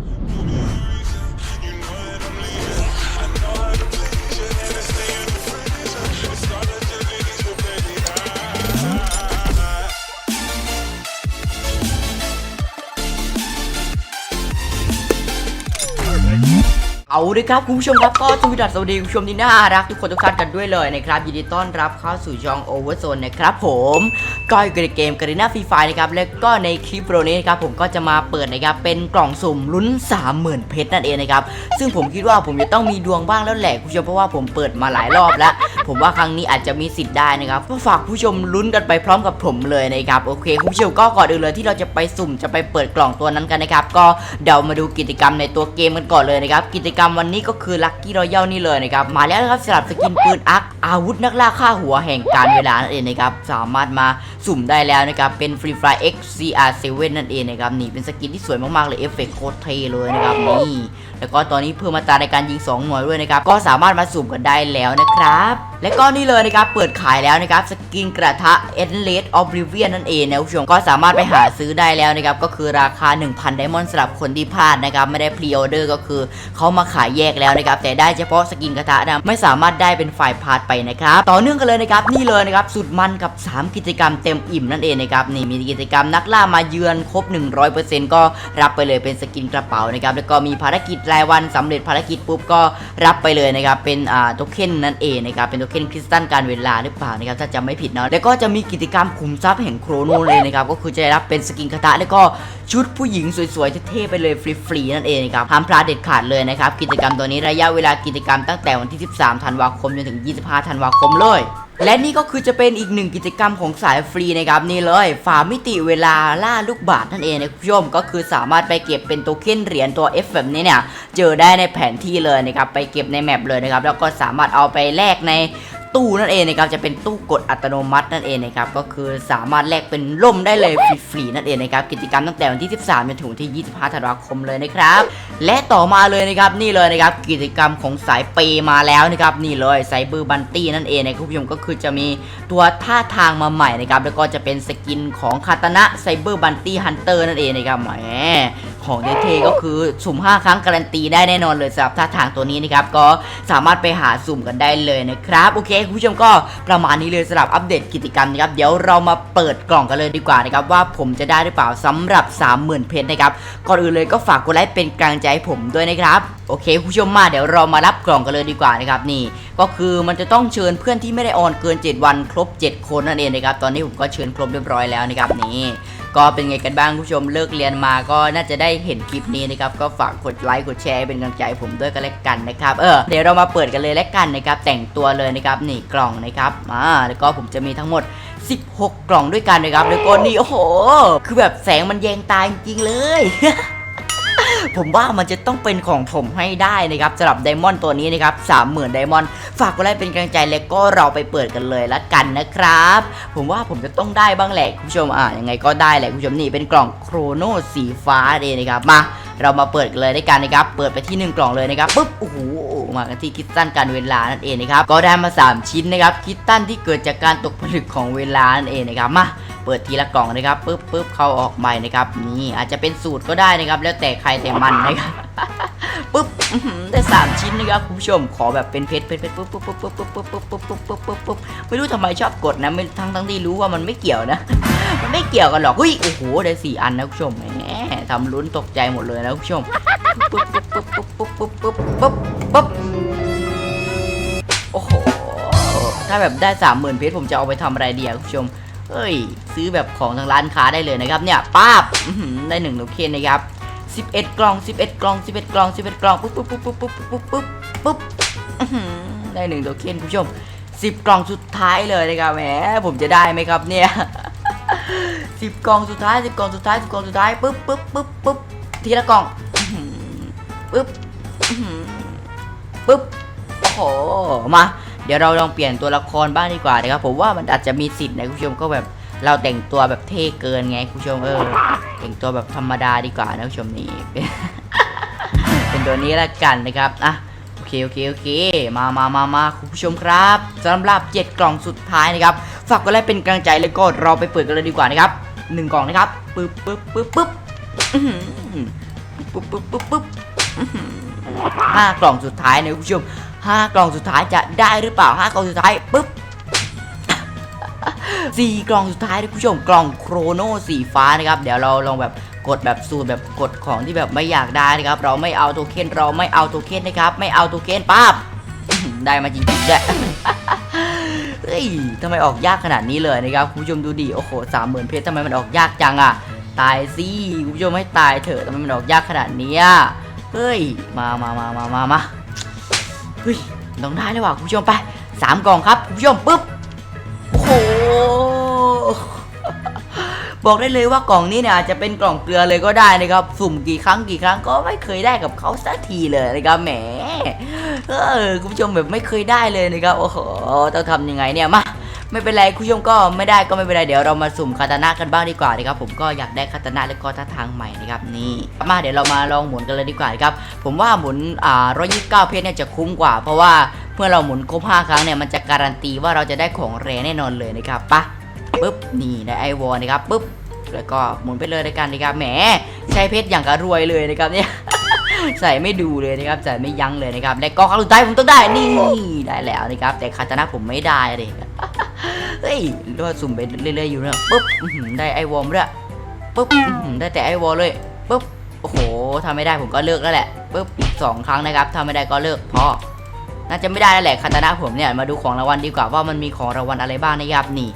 You know เอาเลยครับคุณผู้ชมครับก็สวัสดีสวัสดีคุณผู้ชมที่น่ารักทุกคนทุกท่านกันด้วยเลยนะครับยินดีต้อนรับเข้าสู่ช่องโอเวอร์โซนนะครับผมก็อยู่ในเกมการีนาฟรีไฟนะครับแล้วก็ในคลิปโปรนี้นะครับผมก็จะมาเปิดนะครับเป็นกล่องสุ่มลุ้น 30,000 เพชรนั่นเองนะครับซึ่งผมคิดว่าผมจะต้องมีดวงบ้างแล้วแหละคุณผู้ชมเพราะว่าผมเปิดมาหลายรอบแล้ว ผมว่าครั้งนี้อาจจะมีสิทธิ์ได้นะครับก็ฝากผู้ชมลุ้นกันไปพร้อมกับผมเลยนะครับโอเคคุณผู้ชมก็ก่อนอื่นเลยที่เราจะไปสุ่มจะไปเปิดกล่องตัวนั้นกันนะครับก็เดี๋ยวมาดูกิจกรรมในตัวเกมกันก่อนเลยนะครับกิจกรรมวันนี้ก็คือลัคกี้รอยัลนี่เลยนะครับมาแล้วนะครับสำหรับสกินปืนอักอาวุธนักล่าฆ่าหัวแห่งการเวลานั่นเองนะครับสามารถมาสุ่มได้แล้วนะครับเป็น Free Fire X CR7 นั่นเองนะครับนี่เป็นสกินที่สวยมากๆเลยเอฟเฟกต์โคตรเท่เลยนะครับนี่ แล้วก็ตอนนี้เพิ่มมาตราในการยิง 2 หน่วยด้วยนะครับ ก็สามารถมาสุ่มกันได้แล้วนะครับ และก็นี่เลยนะครับ เปิดขายแล้วนะครับ สกินกระทะ Endless Oblivion นั่นเองนะคุณผู้ชม ก็สามารถไปหาซื้อได้แล้วนะครับ ก็คือราคา 1,000 ไดมอนด์สำหรับคนที่พลาดนะครับ ไม่ได้พรีออเดอร์ก็คือเขามาขายแยกแล้วนะครับ แต่ได้เฉพาะสกินกระทะนะไม่สามารถได้เป็นฝ่ายพาร์ทไปนะครับ ต่อเนื่องกันเลยนะครับ นี่เลยนะครับ สุดมันกับ 3 กิจกรรมเต็มอิ่มนั่นเองนะครับ นี่มีกิจกรรมนักล่ามาเยือนครบ 100%ก็รับไปเลยเป็นสกินกระเป๋านะครับ แล้วก็มีภารกิจรายวันสำเร็จภารกิจปุ๊บก็รับไปเลยนะครับเป็นอ่าโทเค็นนั่นเองนะครับเป็นโทเค็นคริสตัลการเวลาหรือเปล่านะครับถ้าจำไม่ผิดเนาะแล้วก็จะมีกิจกรรมขุมทรัพย์แห่งโครโนเลยนะครับก็คือจะได้รับเป็นสกินคาตะแล้วก็ชุดผู้หญิงสวยๆเท่ๆไปเลยฟรีๆนั่นเองนะครับห้ามพลาดเด็ดขาดเลยนะครับกิจกรรมตัวนี้ระยะเวลากิจกรรมตั้งแต่วันที่ 13 ธันวาคมจนถึง 25 ธันวาคมเลย และนี่ก็คือจะเป็นอีกหนึ่งกิจกรรมของสายฟรีนะครับนี่เลยฝามิติเวลาล่าลูกบาศก์นั่นเองนะคุณผู้ชมก็คือสามารถไปเก็บเป็นโทเค็นเหรียญตัว F แบบนี้เนี่ยเจอได้ในแผนที่เลยนะครับไปเก็บในแมปเลยนะครับแล้วก็สามารถเอาไปแลกใน ตู้นั่นเองนะครับจะเป็นตู้กดอัตโนมัตินั่นเองนะครับก็คือสามารถแลกเป็นล่มได้เลยฟรีๆนั่นเองนะครับกิจกรรมตั้งแต่วันที่ 13จนถึงวันที่ 25 ธันวาคมเลยนะครับ และต่อมาเลยนะครับนี่เลยนะครับกิจกรรมของสายเปมาแล้วนะครับนี่เลยไซเบอร์บันตี้นั่นเองนะครับคุณผู้ชมก็คือจะมีตัวท่าทางมาใหม่นะครับแล้วก็จะเป็นสกินของคาตานะไซเบอร์บันตี้ฮันเตอร์นั่นเองนะครับแหม ของเดเทก็คือสุ่ม 5 ครั้งการันตีได้แน่นอนเลยสำหรับท่าทางตัวนี้นะครับ ก็สามารถไปหาสุ่มกันได้เลยนะครับ โอเคคุณผู้ชมก็ประมาณนี้เลยสำหรับอัปเดตกิจกรรมนะครับ เดี๋ยวเรามาเปิดกล่องกันเลยดีกว่านะครับ ว่าผมจะได้หรือเปล่าสำหรับ 30,000 เพชรนะครับ ก่อนอื่นเลยก็ฝากกดไลค์เป็นกำลังใจให้ผมด้วยนะครับโอเคคุณผู้ชมมาเดี๋ยวเรามารับกล่องกันเลยดีกว่านะครับนี่ก็คือมันจะต้องเชิญเพื่อนที่ไม่ได้ออนเกิน 7 วันครบ 7 คนนั่นเองนะครับตอนนี้ผมก็เชิญครบเรียบร้อยแล้วนะครับนี่ ก็เป็นไงกันบ้างคุณผู้ชมเลิกเรียนมาก็น่าจะได้เห็นคลิปนี้นะครับก็ฝากกดไลค์กดแชร์เป็นกำลังใจผมด้วยกันแล้วกันนะครับเออเดี๋ยวเรามาเปิดกันเลยแล้วกันนะครับแต่งตัวเลยนะครับนี่กล่องนะครับอ่าแล้วก็ผมจะมีทั้งหมด 16 กล่องด้วยกันนะครับแล้วก็นี่โอ้โห คือแบบแสงมันแยงตาจริงๆเลย ผมว่ามันจะต้องเป็นของผมให้ได้นะครับสำหรับไดมอนด์ตัวนี้นะครับ30,000ไดมอนด์ฝากกดไลค์เป็นกำลังใจแล้วก็เราไปเปิดกันเลยละกันนะครับ ผมว่าผมจะต้องได้บ้างแหละคุณผู้ชมอะยังไงก็ได้แหละคุณผู้ชมนี่เป็นกล่องโครโนสีฟ้าเลยนะครับมาเรามาเปิดกันเลยด้วยกันนะครับ เปิดไปที่หนึ่งกล่องเลยนะครับปุ๊บ โอ้โห มากันที่คิตตันการเวลานั่นเองนะครับ ก็ได้มา 3 ชิ้นนะครับ คิตตันที่เกิดจากการตกผลึกของเวลานั่นเองนะครับ มา เปิดทีละกล่องนะครับปุ๊บปุ๊บเข้าออกใหม่นะครับนี่อาจจะเป็นสูตรก็ได้นะครับ แล้วแต่ใครแต่มันนะครับปุ๊บได้สามชิ้นนะครับคุณผู้ชมขอแบบเป็นเพชรเพชรเพชรปุ๊บปุ๊บปุ๊บปุ๊บปุ๊บปุ๊บปุ๊บปุ๊บปุ๊บปุ๊บปุ๊บปุ๊บไม่รู้ทำไมชอบกดนะไม่ทั้งทั้งที่รู้ว่ามันไม่เกี่ยวนะ มันไม่เกี่ยวกันหรอกเฮ้ยโอ้โหได้สี่อันนะคุณผู้ชมแหมทำลุ้นตกใจหมดเลยนะคุณผู้ชมปุ๊บปุ๊บปุ๊บปุ๊บปุ๊บปุ๊บปุ๊บปุ๊บปุ๊บโอ้โหถ้าแบบได้สามหมื่นเพชรผมจะเอาไปทำอะไรดีอะคุณผู้ชม เฮ้ย ซื้อแบบของทางร้านค้าได้เลยนะครับเนี่ยป้าบได้หนึ่งโทเคนนะครับ11 กล่อง 11 กล่อง 11 กล่อง 11 กล่องปุ๊บปุ๊บปุ๊บปุ๊บปุ๊บปุ๊บปุ๊บปุ๊บได้หนึ่งโทเคนคุณผู้ชม 10 กล่องสุดท้ายเลยนะครับแหมผมจะได้ไหมครับเนี่ย10 กล่องสุดท้าย 10 กล่องสุดท้าย 10 กล่องสุดท้ายปุ๊บปุ๊บปุ๊บปุ๊บทีละกล่องปุ๊บปุ๊บโอ้โหมา ดี๋ยวเราลองเปลี่ยนตัวละครบ้างดีกว่านะครับผมว่ามันอาจจะมีสิทธิ์นะคุณผู้ชมก็แบบเราแต่งตัวแบบเท่เกินไงคุณผู้ชมเออแต่งตัวแบบธรรมดาดีกว่านะคุณผู้ชมนี่เป็นตัวนี้ละกันนะครับอะโอเคโอเคโอเคมามามามาคุณผู้ชมครับสำหรับเจ็ดกล่องสุดท้ายนะครับฝากกดไลค์เป็นกำลังใจแล้วก็เราไปเปิดกันเลยดีกว่านะครับหนึ่งกล่องนะครับปึ๊บปึ๊บปึ๊บปึ๊บปุ๊บปุ๊บปุ๊บ ห้ากล่องสุดท้ายนะคุณผู้ชมห้ากล่องสุดท้ายจะได้หรือเปล่าห้ากล่องสุดท้ายปุ๊บสี่กล่องสุดท้ายนะคุณผู้ชมกล่องโครโนสีฟ้านะครับ เดี๋ยวเราลองแบบกดแบบสูตรแบบกดของที่แบบไม่อยากได้นะครับ เราไม่เอาโทเค็นเราไม่เอาโทเค็นนะครับ ไม่เอาโทเค็นปั๊บได้มาจริงๆด้วยเฮ้ยทำไมออกยากขนาดนี้เลยนะครับคุณผู้ชมดูดิโอ้โหสามหมื่นเพชรทำไมมันออกยากจังอะตายสิคุณผู้ชมให้ตายเถอะทำไมมันออกยากขนาดเนี้ย เฮ้ย มามามามามามาเฮ้ยต้องได้แล้วว่ะคุณผู้ชมไปสามกล่องครับคุณผู้ชมปุ๊บโอ้โหบอกได้เลยว่ากล่องนี้เนี่ยอาจจะเป็นกล่องเกลือเลยก็ได้นะครับ สุ่มกี่ครั้งกี่ครั้งก็ไม่เคยได้กับเขาสักทีเลยนะครับแหมเออคุณผู้ชมแบบไม่เคยได้เลยนะครับโอ้โหต้องทำยังไงเนี่ยมา ไม่เป็นไรคุณผู้ชมก็ไม่ได้ก็ไม่เป็นไรเดี๋ยวเรามาสุ่มคาตานะกันบ้างดีกว่านะครับผมก็อยากได้คาตานะแล้วก็ท่าทางใหม่นะครับนี่มาเดี๋ยวเรามาลองหมุนกันเลยดีกว่าครับผมว่าหมุนอ่า129เก้าเพชรเนี่ยจะคุ้มกว่า เพราะว่าเมื่อเราหมุนครบ5ครั้งเนี่ยมันจะการันตีว่าเราจะได้ของแรแน่นอนเลยนะครับปะปุ๊บนี่ได้ไอวอลนะครับปุ๊บแล้วก็หมุนไปเลยในการนะครับแหมใช้เพชรอย่างกระรวยเลยนะครับเนี่ยใส่ไม่ดูเลยนะครับใส่ไม่ยั้งเลยนะครับและก็ครั้งสุดท้ายผมต้องได้นี่ได้แล้วนะครับแต่คาตานะผมไม่ได้เลย เฮ้ยรอดสุ่มไปเรื่อยๆอยู่นะปุ๊บอื้อหือได้ไอวอลมาด้วยปุ๊บอื้อหือได้แต่ไอวอลเลยปุ๊บโอ้โหถ้าไม่ได้ผมก็เลิกแล้วแหละปุ๊บสองครั้งนะครับถ้าไม่ได้ก็เลิกพอน่าจะไม่ได้แล้วแหละคาตานะผมเนี่ยมาดูของรางวัลดีกว่าว่ามันมีของรางวัลอะไรบ้างนะครับนี่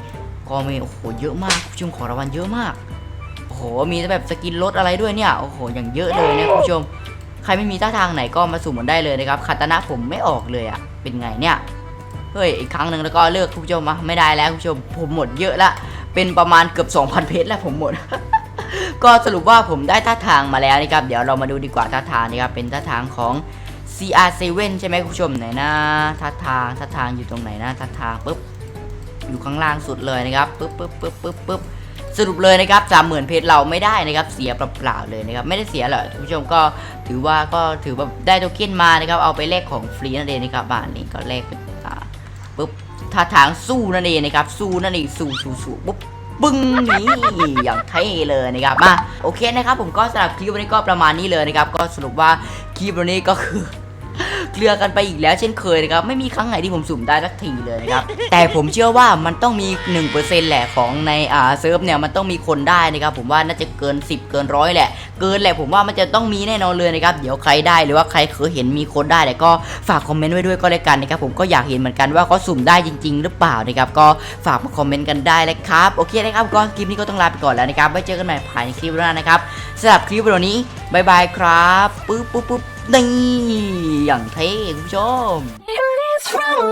ก็มีโอ้โหเยอะมากคุณผู้ชมของรางวัลเยอะมากโอ้โหมีแบบสกินรถอะไรด้วยเนี่ยโอ้โหอย่างเยอะเลยนะคุณผู้ชม ใครไม่มีท่าทางไหนก็มาสุ่มมันได้เลยนะครับคาตานะผมไม่ออกเลยอะเป็นไงเนี่ย เฮ้ยอีกครั้งหนึ่งแล้วก็เลิกคุณผู้ชมมาไม่ได้แล้วคุณผู้ชมผมหมดเยอะละเป็นประมาณเกือบ 2,000 เพชรแล้วผมหมด ก็สรุปว่าผมได้ท่าทางมาแล้วนะครับ เดี๋ยวเรามาดูดีกว่าท่าทางนะครับเป็นท่าทางของ CR7 ใช่ไหมคุณผู้ชมไหนนะท่าทางท่าทางอยู่ตรงไหนนะท่าทางปุ๊บอยู่ข้างล่างสุดเลยนะครับปึ๊บปึ๊บปึ๊บปึ๊บปึ๊บสรุปเลยนะครับสามหมื่นเพชรเราไม่ได้นะครับเสียเปล่าๆเลยนะครับไม่ได้เสียหรอกคุณผู้ชมก็ถือว่าก็ถือว่าได้โทเค็นมานะครับเอาไปแลกของฟรีนั่นเองนะครับบ้านนี้ก็แลกเป็น ปุ๊บท่าทางสู้นั่นเองนะครับ สู้นั่นเองสู้สู้สู้ปุ๊บปึ้งนี่อย่างเท่เลยนะครับมาโอเคนะครับ ผมก็สำหรับคลิปวันนี้ก็ประมาณนี้เลยนะครับ ก็สรุปว่าคลิปวันนี้ก็คือ เคลียร์กันไปอีกแล้วเช่นเคยนะครับไม่มีครั้งไหนที่ผมสุ่มได้สักทีเลยนะครับแต่ผมเชื่อว่ามันต้องมี 1%แหละของในอ่าเซิร์ฟเนี่ยมันต้องมีคนได้นะครับผมว่าน่าจะเกิน 10 เกินร้อยแหละ เกินแหละผมว่ามันจะต้องมีแน่นอนเลยนะครับเดี๋ยวใครได้หรือว่าใครเคยเห็นมีคนได้แล้วก็ฝากคอมเมนต์ไว้ด้วยก็แล้วกันนะครับผมก็อยากเห็นเหมือนกันว่าเขาสุ่มได้จริง ๆ หรือเปล่านะครับก็ฝากมาคอมเมนต์กันได้นะครับโอเคนะครับก็คลิปนี้ก็ต้องลาไปก่อนแล้วนะครับไว้เจอกันใหม่ภายในคลิปหน้านะครับสำหรับคลิปวิดีโอนี้บายบายครับปุ๊บปุ๊บปุ๊บ นี่อย่างเท่คุณผู้ชม